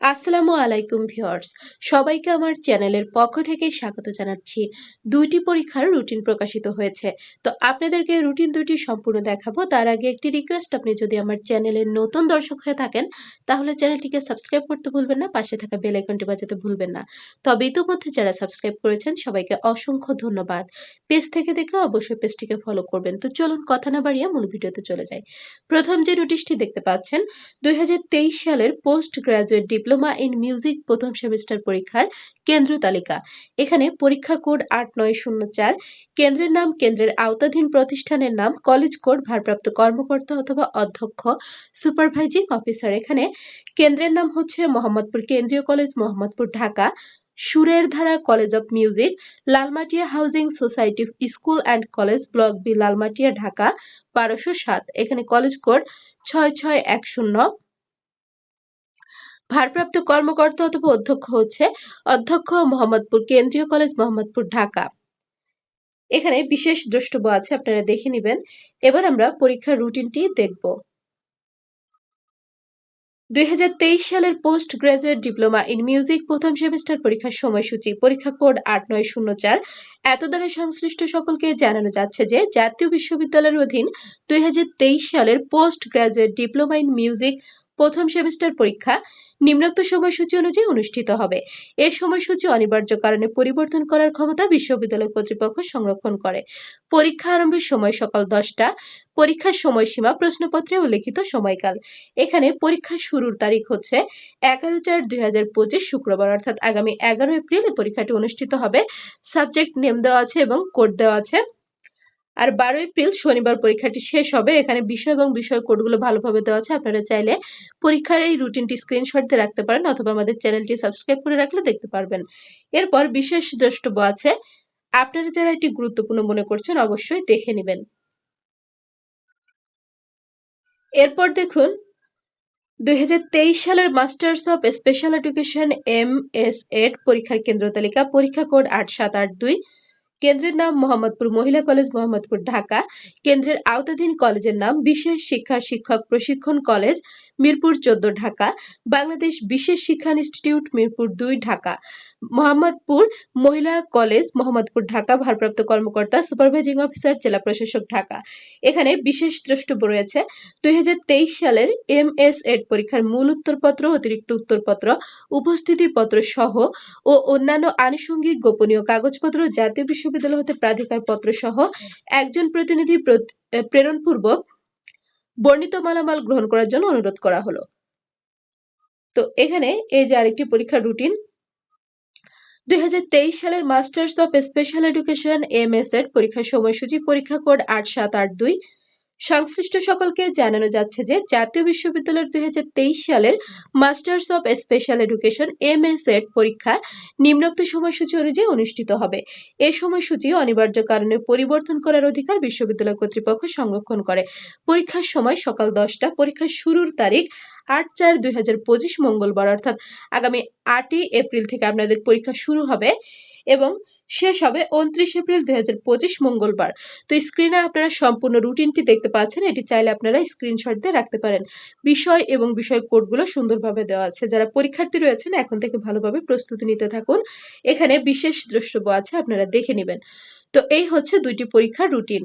আসসালামু আলাইকুম ভিউয়ার্স। সবাইকে আমার চ্যানেলের পক্ষ থেকে স্বাগত জানাচ্ছি। দুইটি পরীক্ষার রুটিন প্রকাশিত হয়েছে। তো আপনাদেরকে রুটিন দুটি সম্পূর্ণ দেখাবো। তার আগে একটি রিকোয়েস্ট আপনি যদি আমার চ্যানেলের নতুন দর্শক হয়ে থাকেন, তাহলে চ্যানেলটিকে সাবস্ক্রাইব করতে ভুলবেন না, পাশে থাকা বেল আইকনটি বাজাতে ভুলবেন না। তবে ইতিমধ্যে যারা সাবস্ক্রাইব করেছেন, সবাইকে অসংখ্য ধন্যবাদ। পেজ থেকে দেখলে অবশ্যই পেজটিকে ফলো করবেন। তো চলুন কথা না বাড়িয়ে মূল ভিডিওতে চলে যাই। প্রথম যে নোটিশটি দেখতে পাচ্ছেন, দুই হাজার তেইশ সালের post graduate diploma in music প্রথম সেমিস্টার পরীক্ষার কেন্দ্র তালিকা। এখানে পরীক্ষা কোড আট নয় শূন্য চার, কেন্দ্রের নাম, কেন্দ্রের আওতাধীন প্রতিষ্ঠানের নাম, কলেজ কোড, ভারপ্রাপ্ত কর্মকর্তা অথবা অধ্যক্ষ, সুপারভাইজিং অফিসার। এখানে কেন্দ্রের নাম হচ্ছে মোহাম্মদপুর কেন্দ্রীয় কলেজ, মোহাম্মদপুর ঢাকা সুরের ধারা college of music, Lalmatia housing society school and college, block B, Lalmatia, Dhaka, বারোশো সাত। এখানে কলেজ কোড ছয় ছয় এক শূন্য। ভারপ্রাপ্ত কর্মকর্তা অথবা অধ্যক্ষ হচ্ছে অধ্যক্ষ মোহাম্মদপুর কেন্দ্রীয় কলেজ মোহাম্মদপুর, ঢাকা। এখানে বিশেষ দ্রষ্টব্য আছে, আপনারা দেখে নেবেন। এবার আমরা পরীক্ষার রুটিনটি দেখব। দুই সালের post graduate diploma in music প্রথম সেমিস্টার পরীক্ষার সময়সূচি, পরীক্ষা কোড আট নয় শূন্য চার। এত দ্বারা সংশ্লিষ্ট সকলকে জানানো যাচ্ছে যে, জাতীয় বিশ্ববিদ্যালয়ের অধীন দুই হাজার তেইশ সালের post graduate diploma in music প্রথম সেমিস্টার পরীক্ষা নিম্নোক্ত সময়সূচি অনুযায়ী অনুষ্ঠিত হবে। এ সময়সূচি অনিবার্য কারণে পরিবর্তন করার ক্ষমতা বিশ্ববিদ্যালয় কর্তৃপক্ষ সংরক্ষণ করে। পরীক্ষা আরম্ভের সময় সকাল দশটা, পরীক্ষার সময়সীমা প্রশ্নপত্রে উল্লেখিত সময়কাল। এখানে পরীক্ষা শুরুর তারিখ হচ্ছে এগারো চার দুই হাজার পঁচিশ শুক্রবার, অর্থাৎ আগামী এগারো এপ্রিল পরীক্ষাটি অনুষ্ঠিত হবে। সাবজেক্ট নেম দেওয়া আছে এবং কোড দেওয়া আছে। আর বারো এপ্রিল শনিবার পরীক্ষাটি শেষ হবে। এখানে বিষয় এবং বিষয় কোডগুলো ভালোভাবে দেওয়া আছে। আপনারা চাইলে পরীক্ষার এই রুটিনটি স্ক্রিনশট দিয়ে রাখতে পারেন অথবা আমাদের চ্যানেলটি সাবস্ক্রাইব করে রাখলে দেখতে পারবেন। এরপর বিশেষ দ্রষ্টব্য আছে, আপনারা যারা এটি গুরুত্বপূর্ণ মনে করছেন অবশ্যই দেখে নেবেন। এরপর দেখুন, দুই হাজার তেইশ সালের masters of special education M S Ed পরীক্ষার কেন্দ্র তালিকা, পরীক্ষা কোড আট সাত আট দুই। কেন্দ্রের নাম মোহাম্মদপুর, মহিলা কলেজ মোহাম্মদপুর, ঢাকা। কেন্দ্রের আওতাধীন কলেজের নাম বিশেষ শিক্ষা শিক্ষক প্রশিক্ষণ কলেজ মিরপুর চোদ্দ, ঢাকা। বাংলাদেশ বিশেষ শিক্ষা ইনস্টিটিউট মিরপুর দুই, ঢাকা। মোহাম্মদপুর মহিলা কলেজ মোহাম্মদপুর, ঢাকা। ভারপ্রাপ্ত কর্মকর্তা, সুপারভাইজিং অফিসার, জেলা প্রশাসক, ঢাকা। এখানে বিশেষ দ্রষ্টব্য রয়েছে, দুই হাজার তেইশ সালের এম এস এড পরীক্ষার মূল উত্তরপত্র, অতিরিক্ত উত্তরপত্র, উপস্থিতিপত্র সহ ও অন্যান্য আনুষঙ্গিক গোপনীয় কাগজপত্র জাতীয় বিশ্ববিদ্যালয় হতে প্রাধিকার পত্র সহ একজন প্রতিনিধি প্রেরণপূর্বক বর্ণিত মালামাল গ্রহণ করার জন্য অনুরোধ করা হলো। তো এখানে এই যে আরেকটি পরীক্ষার রুটিন দুই হাজার তেইশ সালের masters of special education M S Ed পরীক্ষার সময়সূচি পরীক্ষা কোড আট সাত আট দুই সংশ্লিষ্ট সকলকে জানানো যাচ্ছে যে জাতীয় বিশ্ববিদ্যালয়ের দুই তেইশ সালের masters of special education M S Ed পরীক্ষা নিম্নোক্ত সময়সূচি অনুযায়ী অনুষ্ঠিত হবে। এ সময়সূচি অনিবার্য কারণে পরিবর্তন করার অধিকার বিশ্ববিদ্যালয় কর্তৃপক্ষ সংরক্ষণ করে। পরীক্ষার সময় সকাল দশটা, পরীক্ষার শুরুর তারিখ আট চার দুই মঙ্গলবার। অর্থাৎ আগামী আটই এপ্রিল থেকে আপনাদের পরীক্ষা শুরু হবে। এবং শেষ হবে উনত্রিশ এপ্রিল দুই হাজার পঁচিশ মঙ্গলবার। তো স্ক্রিনে আপনারা সম্পূর্ণ রুটিনটি দেখতে পাচ্ছেন। এটি চাইলে আপনারা স্ক্রিনশট দিয়ে রাখতে পারেন। বিষয় এবং বিষয় কোডগুলো সুন্দরভাবে দেওয়া আছে। যারা পরীক্ষার্থী রয়েছেন, এখন থেকে ভালোভাবে প্রস্তুতি নিতে থাকুন। এখানে বিশেষ দ্রষ্টব্য আছে, আপনারা দেখে নেবেন। তো এই হচ্ছে দুইটি পরীক্ষার রুটিন